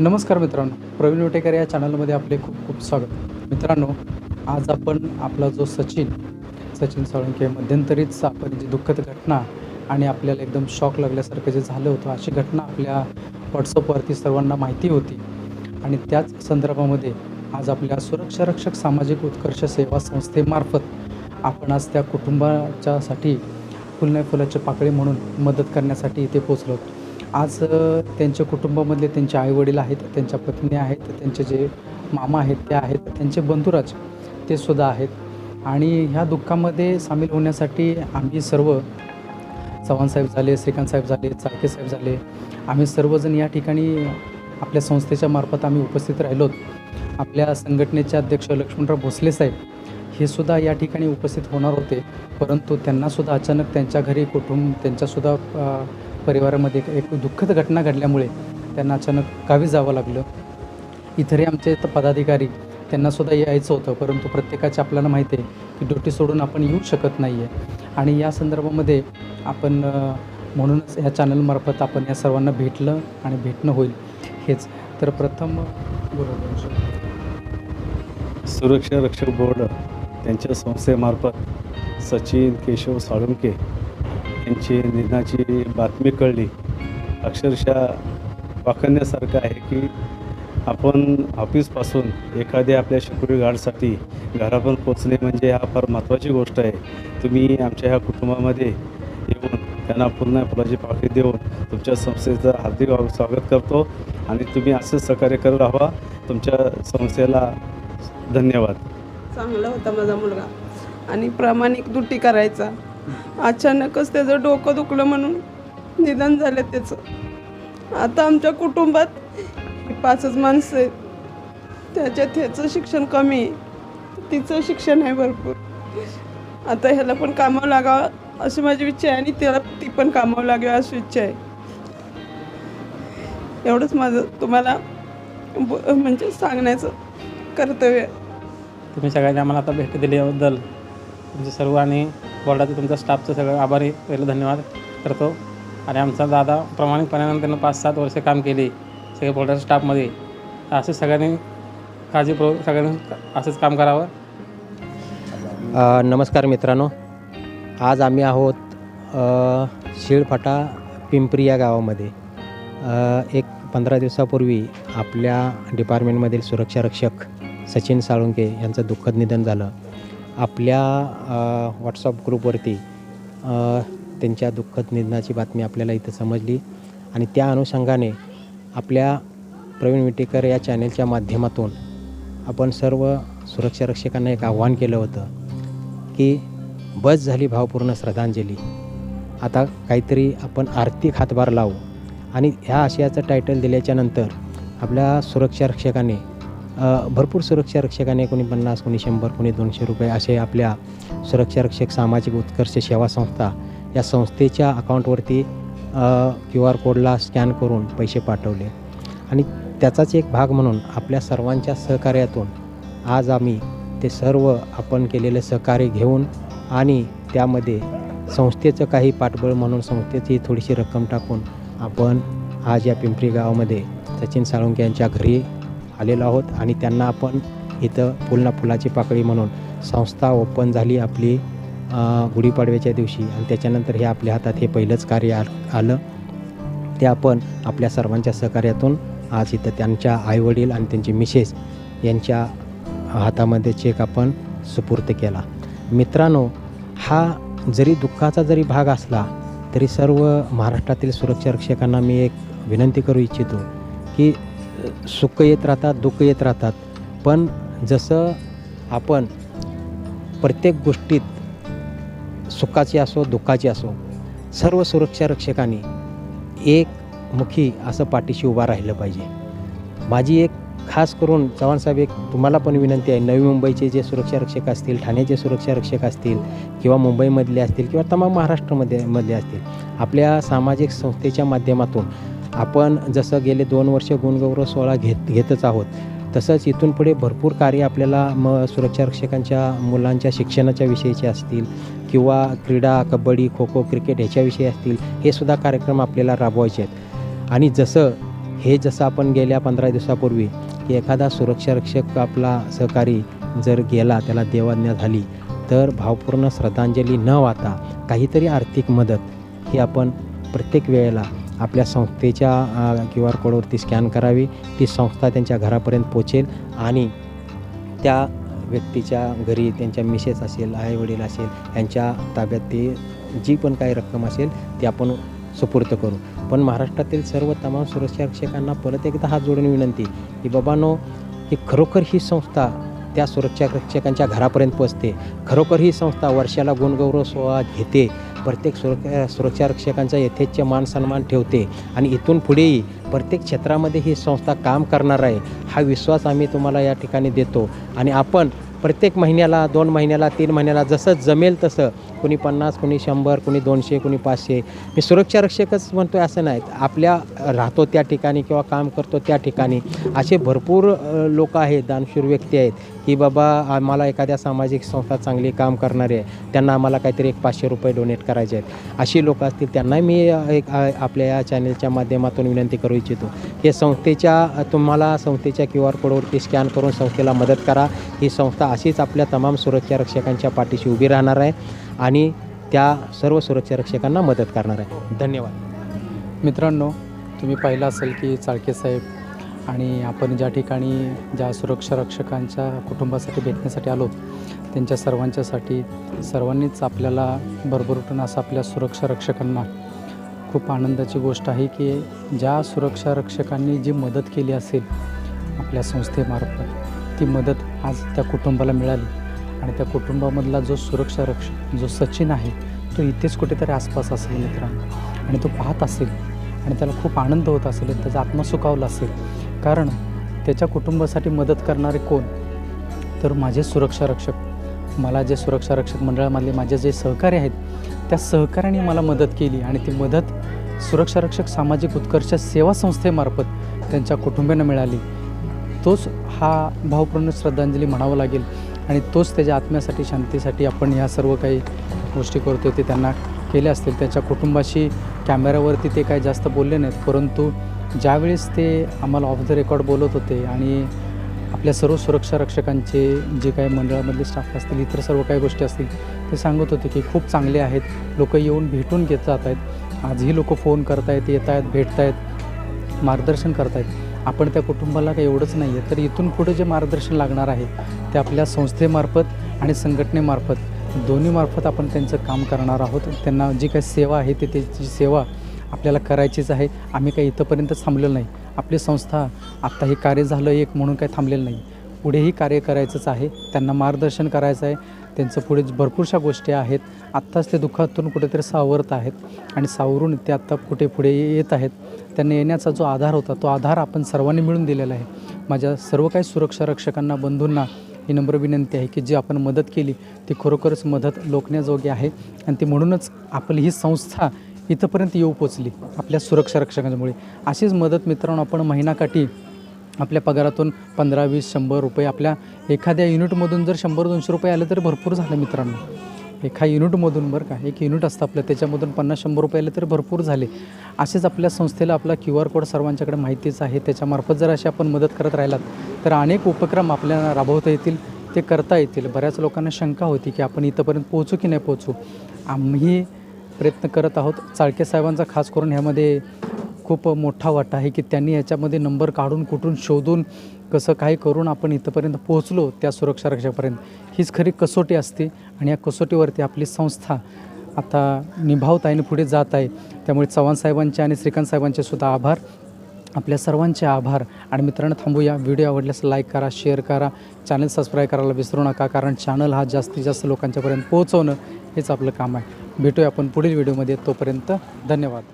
नमस्कार मित्रांनो प्रवीण लोटेकर या चॅनलमध्ये आपले खूप खूप स्वागत. मित्रांनो आज आपण आपला जो सचिन सचिन साळुंके मध्यंतरीच आपण जी दुःखद घटना आणि आपल्याला एकदम शॉक लागल्यासारखं जे झालं होतं अशी घटना आपल्या व्हॉट्सअपवरती सर्वांना माहिती होती. आणि त्याच संदर्भामध्ये आज आपल्या सुरक्षा रक्षक सामाजिक उत्कर्ष सेवा संस्थेमार्फत आपण आज त्या कुटुंबाच्यासाठी फुलने फुलाची पाकळी म्हणून मदत करण्यासाठी इथे पोचलो होतो. आज त्यांच्या कुटुंबामधले त्यांचे आईवडील आहेत त्यांच्या पत्नी आहेत त्यांचे जे मामा आहेत ते आहेत त्यांचे बंधुराज ते सुद्धा आहेत. आणि ह्या दुःखामध्ये सामील होण्यासाठी आम्ही सर्व चव्हाणसाहेब झाले श्रीकांतसाहेब झाले चाळके साहेब झाले आम्ही सर्वजण या ठिकाणी आपल्या संस्थेच्या मार्फत आम्ही उपस्थित राहिलोत आपल्या संघटनेचे अध्यक्ष लक्ष्मणराव भोसले साहेब हे सुद्धा या ठिकाणी उपस्थित होणार होते. परंतु त्यांनासुद्धा अचानक त्यांच्या घरी कुटुंब त्यांच्यासुद्धा परिवारामध्ये एक दुःखद घटना घडल्यामुळे त्यांना अचानक गावी जावं लागलं. इतरही आमचे इथं पदाधिकारी त्यांनासुद्धा यायचं होतं परंतु प्रत्येकाचे आपल्याला माहिती आहे की ड्युटी सोडून आपण येऊ शकत नाही आहे आणि या संदर्भामध्ये आपण म्हणूनच ह्या चॅनलमार्फत आपण या सर्वांना भेटलं आणि भेटणं होईल हेच. तर प्रथम बरोबर सुरक्षा रक्षक बोर्ड त्यांच्या संस्थेमार्फत सचिन केशव साळुंके यांची निधनाची बातमी कळली. अक्षरशः वाखण्यासारखं आहे की आपण ऑफिसपासून एखाद्या आपल्या सिक्युरिटी गार्डसाठी घरापर्यंत पोचणे म्हणजे हा फार महत्त्वाची गोष्ट आहे. तुम्ही आमच्या ह्या कुटुंबामध्ये येऊन त्यांना पुन्हा फुलाची पाकळी देऊन तुमच्या संस्थेचं हार्दिक स्वागत करतो आणि तुम्ही असंच सहकार्य करत राहा तुमच्या संस्थेला धन्यवाद. चांगला होता माझा मुलगा. आणि प्रामाणिक दुट्टी करायचा. अचानकच त्याचं डोकं दुखलं म्हणून निधन झालं त्याचं. आता आमच्या कुटुंबात पाचच माणसं आहेत. त्याच्यात ह्याचं शिक्षण कमी आहे. तिचं शिक्षण आहे भरपूर. आता ह्याला पण कामावं लागावं अशी माझी इच्छा आहे आणि त्याला ती पण कामावं लागावी अशी इच्छा आहे. एवढंच माझं तुम्हाला म्हणजे सांगण्याचं कर्तव्य तुम्ही सगळ्यांनी आम्हाला आता भेट दिल्याबद्दल तुमचे सर्व आणि बोर्डाचं तुमचा स्टाफचं सगळं आभारी पहिलं धन्यवाद करतो. आणि आमचा दादा प्रामाणिकपणानं त्यांना पाच सात वर्ष काम केली सगळे बोर्डाच्या स्टाफमध्ये. असं सगळ्यांनी काळजीपूर्व सगळ्यांनी असंच काम करावं. नमस्कार मित्रांनो. आज आम्ही आहोत शिळफाटा पिंपरी या गावामध्ये. एक पंधरा दिवसापूर्वी आपल्या डिपार्टमेंटमधील सुरक्षा रक्षक सचिन साळुंके यांचं दुःखद निधन झालं. आपल्या व्हॉट्सअप ग्रुपवरती त्यांच्या दुःखद निधनाची बातमी आपल्याला इथं समजली. आणि त्या अनुषंगाने आपल्या प्रवीण विटेकर या चॅनेलच्या माध्यमातून आपण सर्व सुरक्षा रक्षकांना एक आव्हान केलं होतं की बस झाली भावपूर्ण श्रद्धांजली. आता काहीतरी आपण आर्थिक हातभार लावू. आणि ह्या आशयाचं टायटल दिल्याच्यानंतर आपल्या सुरक्षा रक्षकाने भरपूर सुरक्षा रक्षकाने कोणी पन्नास कोणी शंभर कोणी दोनशे रुपये असे आपल्या सुरक्षा रक्षक सामाजिक उत्कर्ष सेवा संस्था या संस्थेच्या अकाउंटवरती क्यू आर कोडला स्कॅन करून पैसे पाठवले. आणि त्याचाच एक भाग म्हणून आपल्या सर्वांच्या सहकार्यातून आज आम्ही ते सर्व आपण केलेले सहकार्य घेऊन आणि त्यामध्ये संस्थेचं काही पाठबळ म्हणून संस्थेची थोडीशी रक्कम टाकून आपण आज या पिंपरी गावामध्ये सचिन साळुंके यांच्या घरी आलेलो आहोत आणि त्यांना आपण इथं फुलना फुलाची पाकळी म्हणून संस्था ओपन झाली आपली गुढीपाडव्याच्या दिवशी. आणि त्याच्यानंतर हे आपल्या हातात हे पहिलंच कार्य आ- आलं. ते आपण आपल्या सर्वांच्या सहकार्यातून आज इथं त्यांच्या आईवडील आणि त्यांची मिसेस यांच्या हातामध्ये चेक आपण सुपूर्त केला. मित्रांनो हा जरी दुःखाचा जरी भाग असला तरी सर्व महाराष्ट्रातील सुरक्षा रक्षकांना मी एक विनंती करू इच्छितो की सुख येत राहतात दुःख येत राहतात. पण जसं आपण प्रत्येक गोष्टीत सुखाची असो दुःखाची असो सर्व सुरक्षा रक्षकांनी एक मुखी असं पाठीशी उभा राहिलं पाहिजे. माझी एक खास करून चव्हाणसाहेब एक तुम्हाला पण विनंती आहे नवी मुंबईचे जे सुरक्षा रक्षक असतील ठाण्याचे सुरक्षा रक्षक असतील किंवा मुंबईमधले असतील किंवा तमाम महाराष्ट्रामध्ये मधले असतील आपल्या सामाजिक संस्थेच्या माध्यमातून आपण जसं गेले दोन वर्ष गुणगौरव सोहळा घेत घेतच आहोत तसंच इथून पुढे भरपूर कार्य आपल्याला मग सुरक्षा रक्षकांच्या मुलांच्या शिक्षणाच्या विषयीचे असतील किंवा क्रीडा कबड्डी खो खो क्रिकेट ह्याच्याविषयी असतील हे सुद्धा कार्यक्रम आपल्याला राबवायचे आहेत. आणि जसं हे जसं आपण गेल्या पंधरा दिवसापूर्वी की एखादा सुरक्षा रक्षक आपला सहकारी जर गेला त्याला देवाज्ञा झाली तर भावपूर्ण श्रद्धांजली न वाहता काहीतरी आर्थिक मदत ही आपण प्रत्येक वेळेला आपल्या संस्थेच्या क्यू आर कोडवरती स्कॅन करावी. ती संस्था त्यांच्या घरापर्यंत पोचेल आणि त्या व्यक्तीच्या घरी त्यांच्या मिसेस असेल आईवडील असेल यांच्या ताब्यात ती जी पण काही रक्कम असेल ती आपण सुपूर्त करू. पण महाराष्ट्रातील सर्व तमाम सुरक्षा रक्षकांना परत एकदा हात जोडून विनंती की बाबानो की खरोखर ही संस्था त्या सुरक्षा रक्षकांच्या घरापर्यंत पोचते. खरोखर ही संस्था वर्षाला गुणगौरव सोहळा घेते प्रत्येक सुरक्षा सुरक्षा रक्षकांचा यथेच्छ मान सन्मान ठेवते आणि इथून पुढेही प्रत्येक क्षेत्रामध्ये ही संस्था काम करणार आहे हा विश्वास आम्ही तुम्हाला या ठिकाणी देतो. आणि आपण प्रत्येक महिन्याला दोन महिन्याला तीन महिन्याला जसं जमेल तसं कुणी पन्नास कुणी शंभर कुणी दोनशे कुणी पाचशे मी सुरक्षा रक्षकच म्हणतो असं नाही. आपल्या राहतो त्या ठिकाणी किंवा काम करतो त्या ठिकाणी असे भरपूर लोक आहेत दानशूर व्यक्ती आहेत की बाबा आम्हाला एखाद्या सामाजिक संस्था चांगली काम करणारी आहे त्यांना आम्हाला काहीतरी एक पाचशे रुपये डोनेट करायचे आहेत. अशी लोक असतील त्यांनाही मी एक आपल्या या चॅनलच्या माध्यमातून विनंती करू इच्छितो. हे संस्थेच्या तुम्हाला संस्थेच्या क्यू आर कोडवरती स्कॅन करून संस्थेला मदत करा. ही संस्था अशीच आपल्या तमाम सुरक्षा रक्षकांच्या पाठीशी उभी राहणार आहे आणि त्या सर्व सुरक्षा रक्षकांना मदत करणार आहे. धन्यवाद. मित्रांनो तुम्ही पाहिलं असेल की चाळके साहेब आणि आपण ज्या ठिकाणी ज्या सुरक्षा रक्षकांच्या कुटुंबासाठी भेटण्यासाठी आलो त्यांच्या सर्वांच्यासाठी सर्वांनीच आपल्याला भरभरून असं आपल्या सुरक्षा रक्षकांना खूप आनंदाची गोष्ट आहे की ज्या सुरक्षा रक्षकांनी जी मदत केली असेल आपल्या संस्थेमार्फत ती मदत आज त्या कुटुंबाला मिळाली. आणि त्या कुटुंबामधला जो सुरक्षा रक्षक जो सचिन आहे तो इथेच कुठेतरी आसपास असेल मित्रांनो. आणि तो पाहत असेल आणि त्याला खूप आनंद होत असेल त्याचा आत्मा सुखावला असेल. कारण त्याच्या कुटुंबासाठी मदत करणारे कोण? तर माझे सुरक्षा रक्षक मला जे सुरक्षा रक्षक मंडळामधले माझे जे सहकारी आहेत त्या सहकार्याने मला मदत केली आणि ती मदत सुरक्षा रक्षक सामाजिक उत्कर्ष सेवा संस्थेमार्फत त्यांच्या कुटुंबियांना मिळाली. तोच हा भावपूर्ण श्रद्धांजली म्हणावं लागेल आणि तोच त्याच्या आत्म्यासाठी शांतीसाठी आपण ह्या सर्व काही गोष्टी करतो ते त्यांना केल्या असतील. त्याच्या कुटुंबाशी कॅमेऱ्यावरती ते काय जास्त बोलले नाहीत परंतु ज्यावेळेस ते आम्हाला ऑफ द रेकॉर्ड बोलत होते आणि आपल्या सर्व सुरक्षा रक्षकांचे जे काही मंडळामधले स्टाफ असतील इतर सर्व काही गोष्टी असतील ते सांगत होते की खूप चांगले आहेत. लोक येऊन भेटून घेत जात आहेत. आजही लोक फोन करतायत येत आहेत भेटत आहेत मार्गदर्शन करत आहेत आपण त्या कुटुंबाला काही एवढंच नाही आहे तर इथून पुढे जे मार्गदर्शन लागणार आहे ते आपल्या संस्थेमार्फत आणि संघटनेमार्फत दोन्हीमार्फत आपण त्यांचं काम करणार आहोत. त्यांना जी काही सेवा आहे ते त्याची सेवा आपल्याला करायचीच आहे. आम्ही काही इथंपर्यंत थांबलेलो नाही. आपली संस्था आत्ता हे कार्य झालं एक म्हणून काही थांबलेलं नाही. पुढेही कार्य करायचंच आहे. त्यांना मार्गदर्शन करायचं आहे. त्यांचं पुढे भरपूरशा गोष्टी आहेत. आत्ताच ते दुःखातून कुठेतरी सावरत आहेत आणि सावरून ते आत्ता कुठे पुढे येत आहेत. त्यांना येण्याचा जो आधार होता तो आधार आपण सर्वांनी मिळून दिलेला आहे. माझ्या सर्व काही सुरक्षा रक्षकांना बंधूंना ही नम्र विनंती आहे की जी आपण मदत केली ती खरोखरच मदत लोकण्याजोगी आहे. आणि ती म्हणूनच आपली ही संस्था इथंपर्यंत येऊ पोचली आपल्या सुरक्षा रक्षकांच्यामुळे अशीच मदत मित्रांनो आपण महिनाकाठी आपल्या पगारातून पंधरा वीस शंभर रुपये आपल्या एखाद्या युनिटमधून जर शंभर दोनशे रुपये आले तर भरपूर झालं मित्रांनो. एका युनिटमधून बरं का एक युनिट असतं आपलं त्याच्यामधून पन्नास शंभर रुपये आले तर भरपूर झाले. असेच आपल्या संस्थेला आपला क्यू आर कोड सर्वांच्याकडे माहितीच आहे त्याच्यामार्फत जर अशी आपण मदत करत राहिलात तर अनेक उपक्रम आपल्याला राबवता येतील ते करता येतील. बऱ्याच लोकांना शंका होती की आपण इथंपर्यंत पोहोचू की नाही पोहोचू? आम्ही प्रयत्न करत आहोत. चाळके साहेबांचा खास करून ह्यामध्ये खूप मोठा वाटा आहे की त्यांनी याच्यामध्ये नंबर काढून कुठून शोधून कसं काय करून आपण इथंपर्यंत पोहोचलो त्या सुरक्षा रक्षापर्यंत. हीच खरी कसोटी असते आणि या कसोटीवरती आपली संस्था आता निभावत आहे आणि पुढे जात आहे. त्यामुळे चव्हाण साहेबांचे आणि श्रीकांत साहेबांचे सुद्धा आभार. आपल्या सर्वांचे आभार. आणि मित्रांनो थांबूया. व्हिडिओ आवडल्यास लाईक करा शेअर करा. चॅनल सबस्क्राईब करायला विसरू नका कारण चॅनल हा जास्तीत जास्त लोकांच्यापर्यंत पोहोचवणं हेच आपलं काम आहे. भेटूया आपण पुढील व्हिडिओमध्ये. तोपर्यंत धन्यवाद.